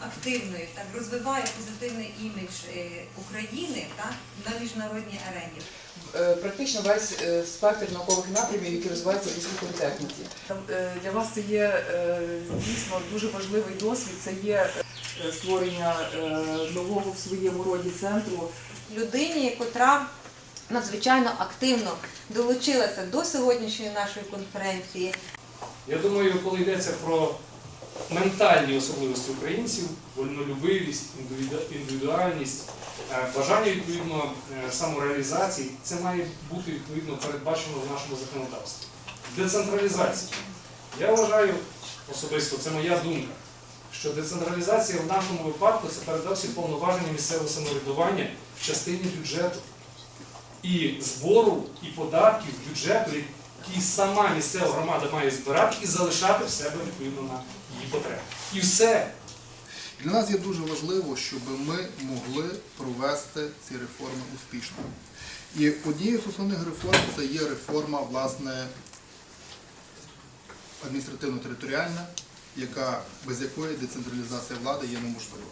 активною, так розвиває позитивний імідж е, України так, на міжнародній арені. Е, Практично весь е, спектр наукових напрямів, які розвиваються в військовій політехніці. Е, Для вас це є дійсно дуже важливий досвід. Це є створення нового в своєму роді центру. Людині, котра надзвичайно активно долучилася до сьогоднішньої нашої конференції, Я думаю, коли йдеться про ментальні особливості українців, вольнолюбивість, індивідуальність, е, бажання відповідно е, самореалізації, це має бути відповідно передбачено в нашому законодавстві. Децентралізація. Я вважаю особисто, це моя думка, що децентралізація в нашому випадку це передовсім повноваження місцевого самоврядування в частині бюджету і збору і податків бюджету, які сама місцева громада має збирати і залишати в себе відповідно на її потреби. І все. Для нас є дуже важливо, щоб ми могли провести ці реформи успішно. І однією з основних реформ це є реформа власне адміністративно-територіальна, яка, без якої децентралізація влади є неможлива.